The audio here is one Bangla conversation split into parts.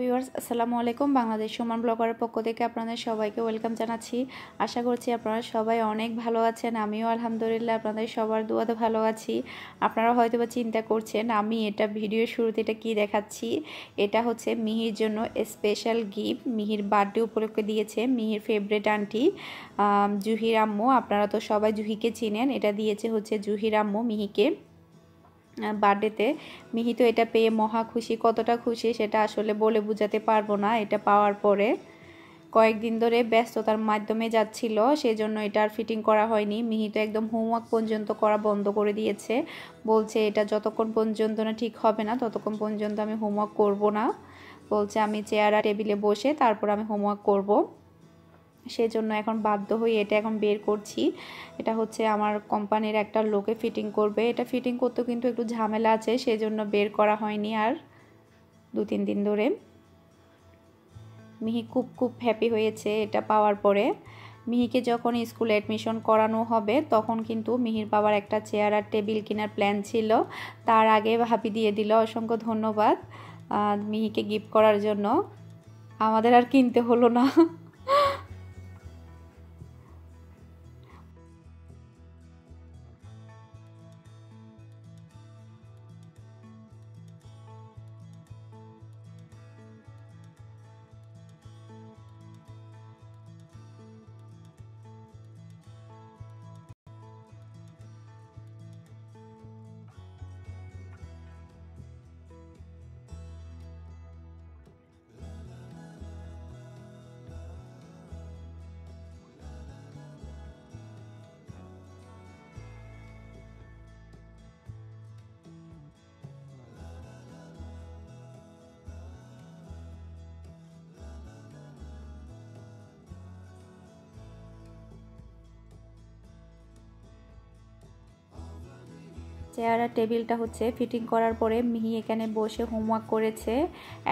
ভিউয়ার্স, আসসালামু আলাইকুম। বাংলাদেশ সুমন ব্লগারের পক্ষ থেকে আপনাদের সবাইকে ওয়েলকাম জানাচ্ছি। আশা করছি আপনারা সবাই অনেক ভালো আছেন। আমিও আলহামদুলিল্লাহ আপনাদের সবার দুয়াতে ভালো আছি। আপনারা হয়তো বা চিন্তা করছেন, আমি এটা ভিডিও শুরুতে এটা কী দেখাচ্ছি? এটা হচ্ছে মিহির জন্য স্পেশাল গিফট মিহির বার্থডে উপলক্ষে দিয়েছে মিহির ফেভারেট আন্টি জুহির আম্মু। আপনারা তো সবাই জুহিকে চিনেন। এটা দিয়েছে হচ্ছে জুহির আম্মু মিহিকে। বার্থডেতে। মিহি তো এটা পেয়ে মহা খুশি। কতটা খুশি সেটা আসলে বলে বোঝাতে পারব না এটা পাওয়ার পরে। কয়েকদিন ধরে ব্যস্ততার মাধ্যমে যাচ্ছিল, সেজন্য এটা আর ফিটিং করা হয়নি। মিহি তো একদম হোমওয়ার্ক পর্যন্ত করা বন্ধ করে দিয়েছে। বলছে, এটা যতক্ষণ পর্যন্ত না ঠিক হবে না, ততক্ষণ পর্যন্ত আমি হোমওয়ার্ক করব না। বলছে, আমি চেয়ার আর টেবিলে বসে তারপর আমি হোমওয়ার্ক করব। সেজন্য এখন বাধ্য হয়ে এটা এখন বের করছি। এটা হচ্ছে আমার কোম্পানির একটা লোকে ফিটিং করবে। এটা ফিটিং করতে কিন্তু একটু ঝামেলা আছে, সেজন্য বের করা হয়নি আর দু তিন দিন ধরে। মিহি খুব খুব হ্যাপি হয়েছে এটা পাওয়ার পরে। মিহিকে যখন স্কুলে অ্যাডমিশন করানো হবে, তখন কিন্তু মিহির বাবার একটা চেয়ার আর টেবিল কেনার প্ল্যান ছিল। তার আগে ভাবি দিয়ে দিল, অসংখ্য ধন্যবাদ মিহিকে গিফট করার জন্য। আমাদের আর কিনতে হলো না। চেয়ার আর টেবিলটা হচ্ছে ফিটিং করার পরে মিহি এখানে বসে হোমওয়ার্ক করেছে।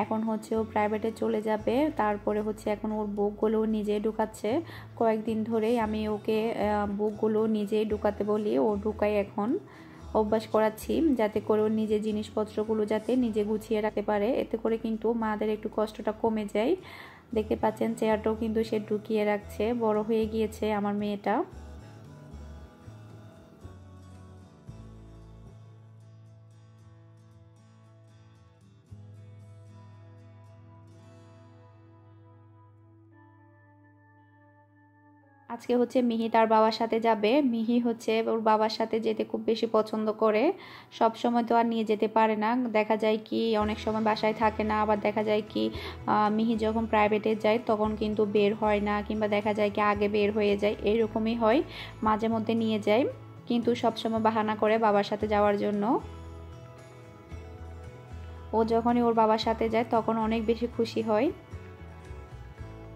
এখন হচ্ছে ও প্রাইভেটে চলে যাবে। তারপরে হচ্ছে এখন ওর বুকগুলো নিজেই ঢুকাচ্ছে। কয়েকদিন ধরেই আমি ওকে বুকগুলো নিজেই ঢুকাতে বলি। ও ঢুকাই এখন। অভ্যাস করাচ্ছি যাতে করে ওর নিজের জিনিসপত্রগুলো যাতে নিজে গুছিয়ে রাখতে পারে। এতে করে কিন্তু মাদের একটু কষ্টটা কমে যায়। দেখতে পাচ্ছেন, চেয়ারটাও কিন্তু সে ঢুকিয়ে রাখছে। বড় হয়ে গিয়েছে আমার মেয়েটা। আজকে হচ্ছে মিহি তার বাবার সাথে যাবে। মিহি হচ্ছে ওর বাবার সাথে যেতে খুব বেশি পছন্দ করে। সব সময় তো আর নিয়ে যেতে পারে না। দেখা যায় কি অনেক সময় বাসায় থাকে না। আবার দেখা যায় কি মিহি যখন প্রাইভেটে যায় তখন কিন্তু বের হয় না কিংবা দেখা যায় কি আগে বের হয়ে যায়। এইরকমই হয়। মাঝে মধ্যে নিয়ে যায়। কিন্তু সবসময় বাহানা করে বাবার সাথে যাওয়ার জন্য। ও যখনই ওর বাবার সাথে যায় তখন অনেক বেশি খুশি হয়।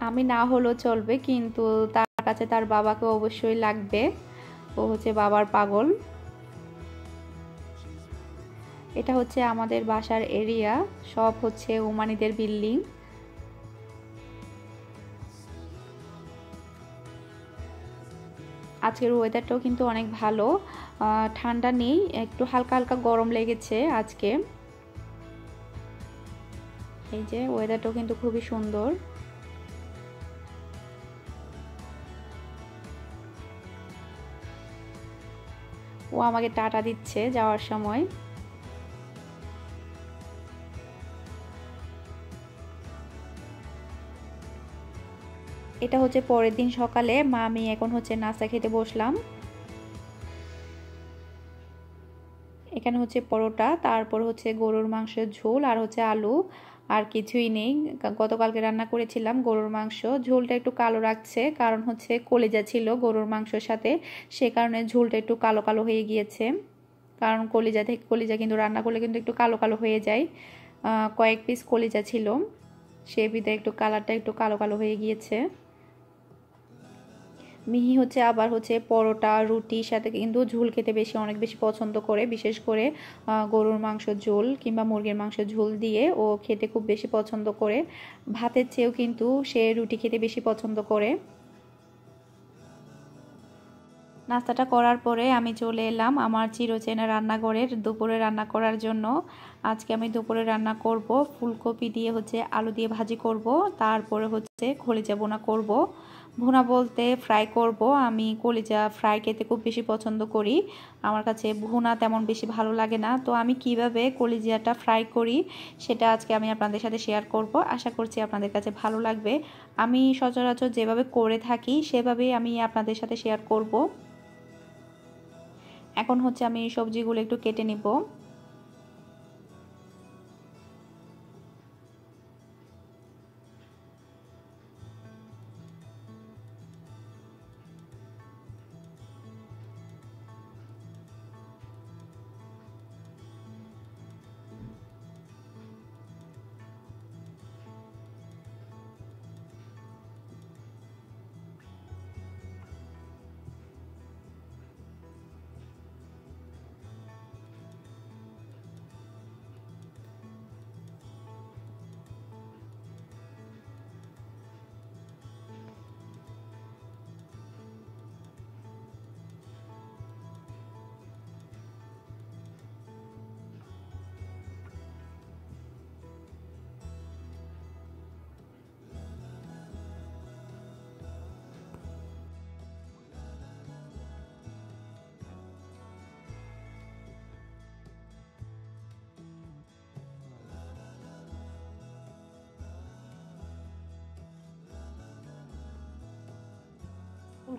আমি না হলেও চলবে। কিন্তু তার কাছে তার বাবাকে অবশ্যই লাগবে। ও হচ্ছে বাবার পাগল। এটা হচ্ছে আমাদের বাসার এরিয়া, সব হচ্ছে উমানিদের বিল্ডিং। আজকের ওয়েদারটাও কিন্তু অনেক ভালো। ঠান্ডা নেই, একটু হালকা হালকা গরম লেগেছে আজকে। এই যে ওয়েদারটাও কিন্তু খুবই সুন্দর। ও আমাকে টাটা দিচ্ছে যাওয়ার সময়। এটা হচ্ছে পরের দিন সকালে, মা, আমি এখন হচ্ছে নাস্তা খেতে বসলাম। এখানে হচ্ছে পরোটা, তারপর হচ্ছে গরুর মাংসের ঝোল আর হচ্ছে আলু। আর কিছুই নেই। গতকালকে রান্না করেছিলাম গরুর মাংস। ঝোলটা একটু কালো রাখছে কারণ হচ্ছে কলিজা ছিল গরুর মাংসর সাথে। সে কারণে ঝোলটা একটু কালো কালো হয়ে গিয়েছে। কারণ কলিজা থেকে কলিজা কিন্তু রান্না করলে কিন্তু একটু কালো কালো হয়ে যায়। কয়েক পিস কলিজা ছিল। সে বিধে একটু কালারটা একটু কালো কালো হয়ে গিয়েছে। মিহি হচ্ছে আবার হচ্ছে পরোটা রুটির সাথে কিন্তু ঝোল খেতে বেশি, অনেক বেশি পছন্দ করে, বিশেষ করে গরুর মাংস ঝোল কিংবা মুরগির মাংস ঝোল দিয়ে ও খেতে খুব বেশি পছন্দ করে। ভাতের চেয়েও কিন্তু সে রুটি খেতে বেশি পছন্দ করে। নাস্তাটা করার পরে আমি চলে এলাম আমার চিরচেনা রান্নাঘরের দুপুরে রান্না করার জন্য। আজকে আমি দুপুরে রান্না করব, ফুলকপি দিয়ে হচ্ছে আলু দিয়ে ভাজি করব, তারপরে হচ্ছে খলিজা বোনা করব। ভুনা বলতে ফ্রাই করব। আমি কলিজা ফ্রাই খেতে খুব বেশি পছন্দ করি। আমার কাছে ভুনা তেমন বেশি ভালো লাগে না। তো আমি কীভাবে কলিজাটা ফ্রাই করি সেটা আজকে আমি আপনাদের সাথে শেয়ার করব। আশা করছি আপনাদের কাছে ভালো লাগবে। আমি সচরাচর যেভাবে করে থাকি সেভাবেই আমি আপনাদের সাথে শেয়ার করব। এখন হচ্ছে আমি সবজিগুলো একটু কেটে নিব।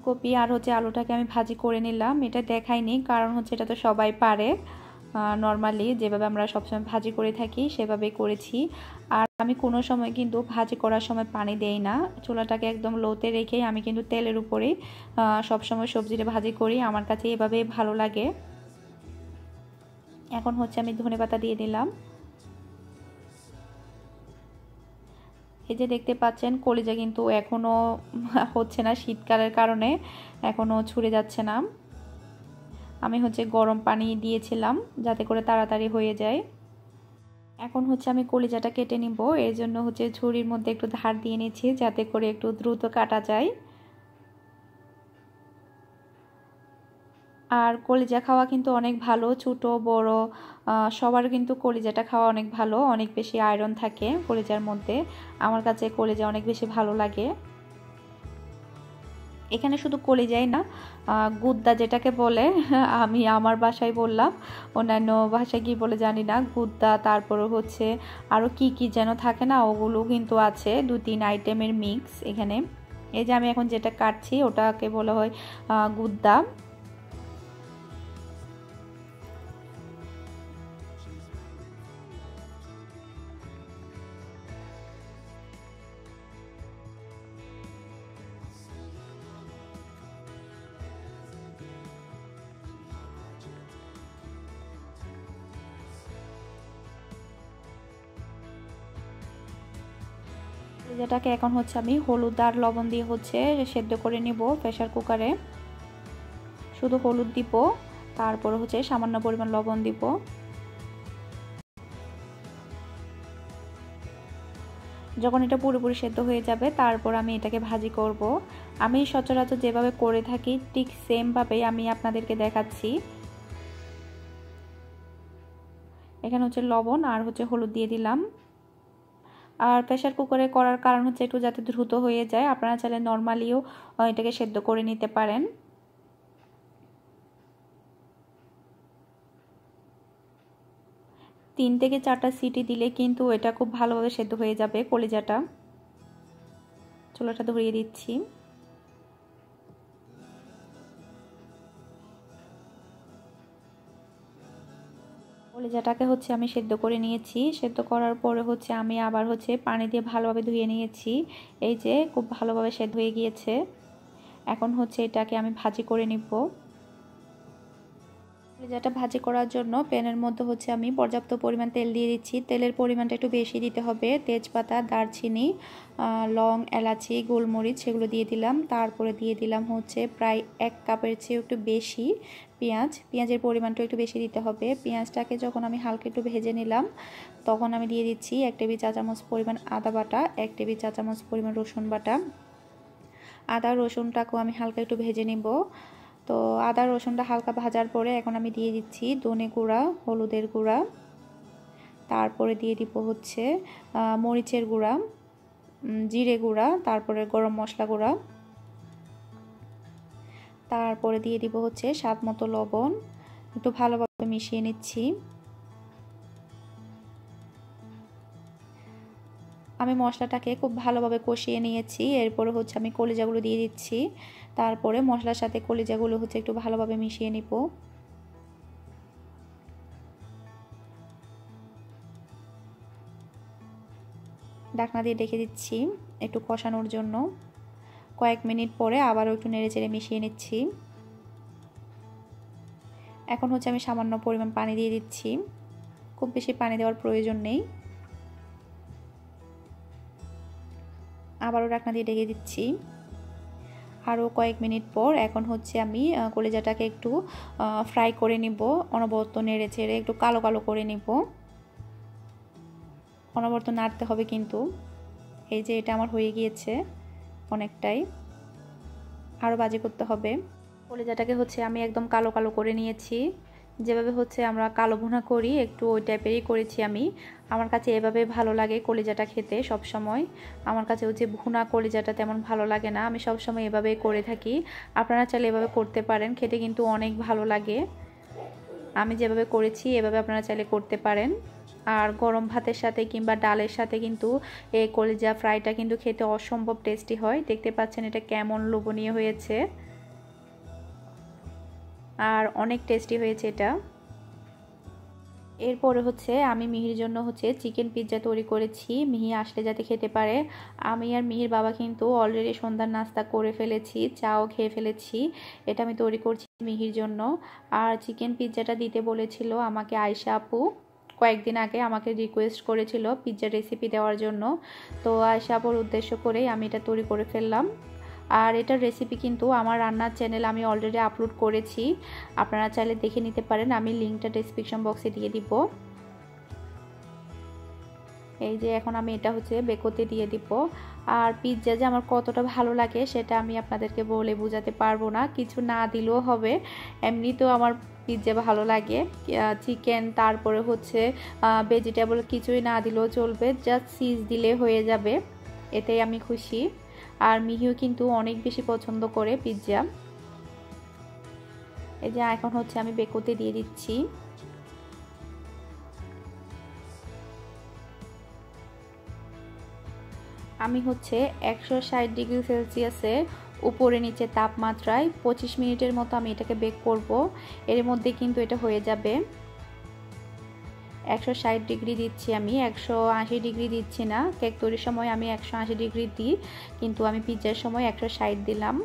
ফুলকপি আর হচ্ছে আলুটাকে আমি ভাজি করে নিলাম। এটা দেখাইনি কারণ হচ্ছে এটা তো সবাই পারে। নর্মালি যেভাবে আমরা সবসময় ভাজি করে থাকি সেভাবে করেছি। আর আমি কোনো সময় কিন্তু ভাজি করার সময় পানি দেই না। চুলাটাকে একদম লোতে রেখেই আমি কিন্তু তেলের উপরেই সবসময় সবজিটা ভাজি করি। আমার কাছে এভাবেই ভালো লাগে। এখন হচ্ছে আমি ধনে পাতা দিয়ে দিলাম। এই যে দেখতে পাচ্ছেন, কলিজা কিন্তু এখনও হচ্ছে না শীতকালের কারণে এখনও ছুড়ে যাচ্ছে না। আমি হচ্ছে গরম পানি দিয়েছিলাম যাতে করে তাড়াতাড়ি হয়ে যায়। এখন হচ্ছে আমি কলিজাটা কেটে নিব, এর জন্য হচ্ছে ছুরির মধ্যে একটু ধার দিয়ে নিচ্ছি যাতে করে একটু দ্রুত কাটা যায়। আর কলিজা খাওয়া কিন্তু অনেক ভালো, ছোট, বড় সবার কিন্তু কলিজাটা খাওয়া অনেক ভালো, অনেক বেশি আয়রন থাকে কলিজার মধ্যে। আমার কাছে কলিজা অনেক বেশি ভালো লাগে। এখানে শুধু কলিজাই না গুদ্দা যেটাকে বলে, আমি আমার বাসায় বললাম, অন্যান্য ভাষায় কি বলে জানি না, গুদ্দা, তারপরে হচ্ছে আরও কি কি যেন থাকে না, ওগুলো কিন্তু আছে দু তিন আইটেমের মিক্স এখানে। এই যে আমি এখন যেটা কাটছি, ওটাকে বলা হয় গুদ্দা। যেটাকে এখন হচ্ছে আমি হলুদ আর লবণ দিয়ে হচ্ছে সেদ্ধ করে নিব প্রেশার কুকারে। শুধু হলুদ দিব, তারপর হচ্ছে সামান্য পরিমাণ লবণ দিব। যখন এটা পুরোপুরি সেদ্ধ হয়ে যাবে, তারপর আমি এটাকে ভাজি করব। আমি সচরাচর যেভাবে করে থাকি, ঠিক সেমভাবেই আমি আপনাদেরকে দেখাচ্ছি। এখানে হচ্ছে লবণ আর হচ্ছে হলুদ দিয়ে দিলাম। আর প্রেশার কুকারে করার কারণ হচ্ছে একটু যাতে দ্রুত হয়ে যায়, আপনারা চাইলে নর্মালিও এটাকে সেদ্ধ করে নিতে পারেন। তিন থেকে চারটা সিটি দিলে কিন্তু এটা খুব ভালোভাবে সেদ্ধ হয়ে যাবে কলিজাটা। চুলাটা ধরিয়ে দিচ্ছি। কলিজাটাকে হচ্ছে আমি সেদ্ধ করে নিয়েছি। সেদ্ধ করার পরে হচ্ছে আমি আবার হচ্ছে পানি দিয়ে ভালোভাবে ধুয়ে নিয়েছি। এই যে খুব ভালোভাবে সেদ্ধ হয়ে গিয়েছে। এখন হচ্ছে এটাকে আমি ভাজি করে নিব। কলিজাটা ভাজি করার জন্য প্যানের মধ্যে হচ্ছে আমি পর্যাপ্ত পরিমাণ তেল দিয়ে দিচ্ছি। তেলের পরিমাণটা একটু বেশি দিতে হবে। তেজপাতা, দারচিনি লং, এলাচি, গোলমরিচ সেগুলো দিয়ে দিলাম। তারপরে দিয়ে দিলাম হচ্ছে প্রায় এক কাপের চেয়ে একটু বেশি পেঁয়াজ। পেঁয়াজের পরিমাণটা একটু বেশি দিতে হবে। পেঁয়াজটাকে যখন আমি হালকা একটু ভেজে নিলাম, তখন আমি দিয়ে দিচ্ছি এক টেবিল চা চামচ পরিমাণ আদা বাটা, এক টেবিল চা চামচ পরিমাণ রসুন বাটা। আদা রসুনটাকেও আমি হালকা একটু ভেজে নিব। তো আদা রসুনটা হালকা ভাজার পরে এখন আমি দিয়ে দিচ্ছি দনে গুঁড়া, হলুদের গুঁড়া। তারপরে দিয়ে দিব হচ্ছে মরিচের গুঁড়া জিরে গুঁড়া, তারপরে গরম মশলা গুঁড়া। তারপরে দিয়ে দিব হচ্ছে স্বাদ মতো লবণ। একটু ভালোভাবে মিশিয়ে নিচ্ছি। আমি মশলাটাকে খুব ভালোভাবে কষিয়ে নিয়েছি। এরপরে হচ্ছে আমি কলিজাগুলো দিয়ে দিচ্ছি। তারপরে মশলার সাথে কলিজাগুলো হচ্ছে একটু ভালোভাবে মিশিয়ে নিব। ডাকনা দিয়ে ডেকে দিচ্ছি একটু কষানোর জন্য। কয়েক মিনিট পরে আবারও একটু নেড়ে চেড়ে মিশিয়ে নিচ্ছি। এখন হচ্ছে আমি সামান্য পরিমাণ পানি দিয়ে দিচ্ছি। খুব বেশি পানি দেওয়ার প্রয়োজন নেই। আবারও ডাকনা দিয়ে ডেকে দিচ্ছি। আরও কয়েক মিনিট পর এখন হচ্ছে আমি কলেজাটাকে একটু ফ্রাই করে নিব, অনবরত নেড়ে ছেড়ে একটু কালো কালো করে নিব। অনবরত নাড়তে হবে কিন্তু। এই যে এটা আমার হয়ে গিয়েছে অনেকটাই। আরও বাজে করতে হবে। কলেজাটাকে হচ্ছে আমি একদম কালো কালো করে নিয়েছি। যেভাবে হচ্ছে আমরা কালো ভুনা করি, একটু ওই টাইপেরই করেছি আমি। আমার কাছে এভাবে ভালো লাগে কলিজাটা খেতে সব সময় আমার কাছে হচ্ছে ভুনা কলিজাটা তেমন ভালো লাগে না, আমি সব সময় এভাবেই করে থাকি। আপনারা চাইলে এভাবে করতে পারেন, খেতে কিন্তু অনেক ভালো লাগে। আমি যেভাবে করেছি, এভাবে আপনারা চাইলে করতে পারেন। আর গরম ভাতের সাথে কিংবা ডালের সাথে কিন্তু এই কলিজা ফ্রাইটা কিন্তু খেতে অসম্ভব টেস্টি হয়। দেখতে পাচ্ছেন এটা কেমন লোভনীয় হয়েছে। আর অনেক টেস্টি হয়েছে এটা। এরপরে হচ্ছে আমি মিহির জন্য হচ্ছে চিকেন পিৎজা তৈরি করেছি। মিহি আসলে যাতে খেতে পারে। আমি আর মিহির বাবা কিন্তু অলরেডি সন্ধ্যার নাস্তা করে ফেলেছি, চাও খেয়ে ফেলেছি। এটা আমি তৈরি করছি মিহির জন্য। আর চিকেন পিৎজাটা দিতে বলেছিল আমাকে আয়সা আপু। কয়েকদিন আগে আমাকে রিকোয়েস্ট করেছিল পিৎজা রেসিপি দেওয়ার জন্য। তো আয়সা আপুর উদ্দেশ্য করেই আমি এটা তৈরি করে ফেললাম। আর এটার রেসিপি কিন্তু আমার রান্নার চ্যানেল আমি অলরেডি আপলোড করেছি। আপনারা চাইলে দেখে নিতে পারেন, আমি লিঙ্কটা ডিসক্রিপশন বক্সে দিয়ে দিব। এই যে এখন আমি এটা হচ্ছে বেকোতে দিয়ে দিব। আর পিৎজা যে আমার কতটা ভালো লাগে সেটা আমি আপনাদেরকে বলে বোঝাতে পারব না, কিছু না দিলেও হবে। এমনিতেও আমার পিৎজা ভালো লাগে। চিকেন তারপরে হচ্ছে ভেজিটেবল কিছুই না দিলেও চলবে জাস্ট চিজ দিলে হয়ে যাবে। এতেই আমি খুশি। আর মিহিও কিন্তু অনেক বেশি পছন্দ করে পিৎজা। এই যে এখন হচ্ছে আমি বেকোতে দিয়ে দিচ্ছি। আমি হচ্ছে একশো ষাট ডিগ্রি সেলসিয়াসে উপরে নিচে তাপমাত্রায় পঁচিশ মিনিটের মতো আমি এটাকে বেক করব। এর মধ্যে কিন্তু এটা হয়ে যাবে। একশো ষাট ডিগ্রি দিচ্ছি আমি, একশো আশি ডিগ্রি দিচ্ছি না। কেক তৈরির সময় আমি একশো আশি ডিগ্রি দিই, কিন্তু আমি পিৎজার সময় একশো ষাট দিলাম।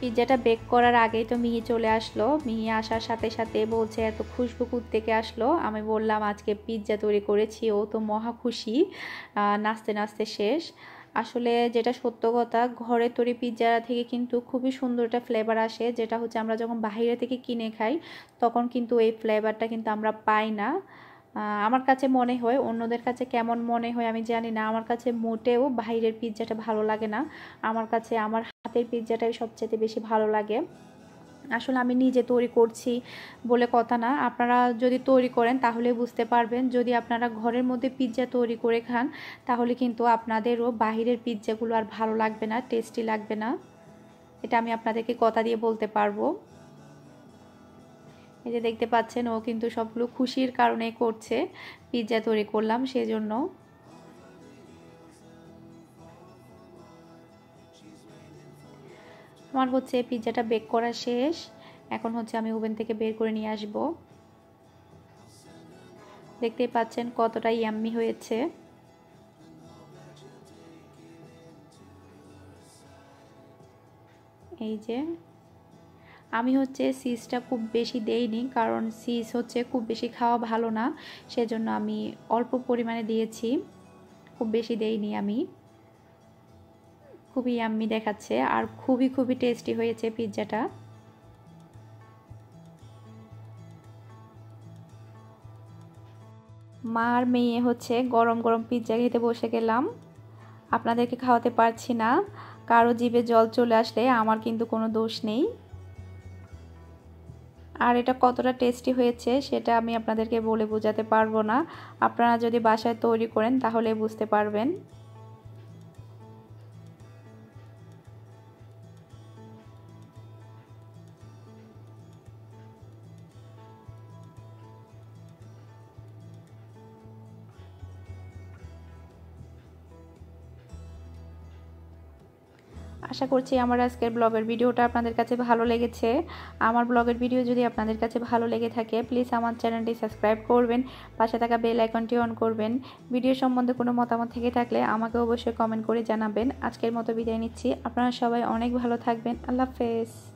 পিৎজাটা বেক করার আগেই তো মিহি চলে আসলো। মিহি আসার সাথে সাথে বলছে, এত খুশবু থেকে আসলো? আমি বললাম, আজকে পিৎজা তৈরি করেছি, ও তো মহা খুশি। নাচতে নাচতে শেষ। আসলে যেটা সত্য কথা, ঘরে তৈরি পিৎজা থেকে কিন্তু খুবই সুন্দর একটা ফ্লেভার আসে, যেটা হচ্ছে আমরা যখন বাহিরে থেকে কিনে খাই, তখন কিন্তু এই ফ্লেভারটা কিন্তু আমরা পাই না। আমার কাছে মনে হয়, অন্যদের কাছে কেমন মনে হয় আমি জানি না, আমার কাছে মোটেও বাইরের পিৎজাটা ভালো লাগে না। আমার কাছে আমার হাতের পিৎজাটাই সবচেয়ে বেশি ভালো লাগে। আসলে আমি নিজে তৈরি করছি বলে কথা না। আপনারা যদি তৈরি করেন তাহলে বুঝতে পারবেন, যদি আপনারা ঘরের মধ্যে পিৎজা তৈরি করে খান, তাহলে কিন্তু আপনাদেরও বাহিরের পিৎজাগুলো আর ভালো লাগবে না টেস্টি লাগবে না। এটা আমি আপনাদেরকে কথা দিয়ে বলতে পারব। এই যে দেখতে পাচ্ছেন, ও কিন্তু সবগুলো খুশির কারণে করছে, পিৎজা তৈরি করলাম সেজন্য। আমার হচ্ছে পিৎজাটা বেক করা শেষ। এখন হচ্ছে আমি ওভেন থেকে বের করে নিয়ে আসব। দেখতেই পাচ্ছেন কতটা ইয়াম্মি হয়েছে। এই যে, আমি হচ্ছে সিজটা খুব বেশি দেইনি, কারণ সিজ হচ্ছে খুব বেশি খাওয়া ভালো না, সেজন্য আমি অল্প পরিমাণে দিয়েছি। খুব বেশি দেইনি আমি। খুবই আম্মি দেখাচ্ছে আর খুবই খুবই টেস্টি হয়েছে পিৎজাটা মা আর মেয়ে হচ্ছে গরম গরম পিৎজা খেতে বসে গেলাম। আপনাদেরকে খাওয়াতে পারছি না। কারও জিভে জল চলে আসলে আমার কিন্তু কোনো দোষ নেই। আর এটা কতটা টেস্টি হয়েছে সেটা আমি আপনাদেরকে বলে বোঝাতে পারব না। আপনারা যদি বাসায় তৈরি করেন তাহলে বুঝতে পারবেন। আশা করছি আমার আজকের ব্লগের ভিডিওটা আপনাদের কাছে ভালো লেগেছে। আমার ব্লগের ভিডিও যদি আপনাদের কাছে ভালো লেগে থাকে প্লিজ আমার চ্যানেলটি সাবস্ক্রাইব করবেন, পাশে থাকা বেল আইকনটি অন করবেন। ভিডিও সম্বন্ধে কোনো মতামত থেকে থাকলে আমাকে অবশ্যই কমেন্ট করে জানাবেন। আজকের মতো বিদায় নিচ্ছি। আপনারা সবাই অনেক ভালো থাকবেন। আল্লাহ হাফেজ।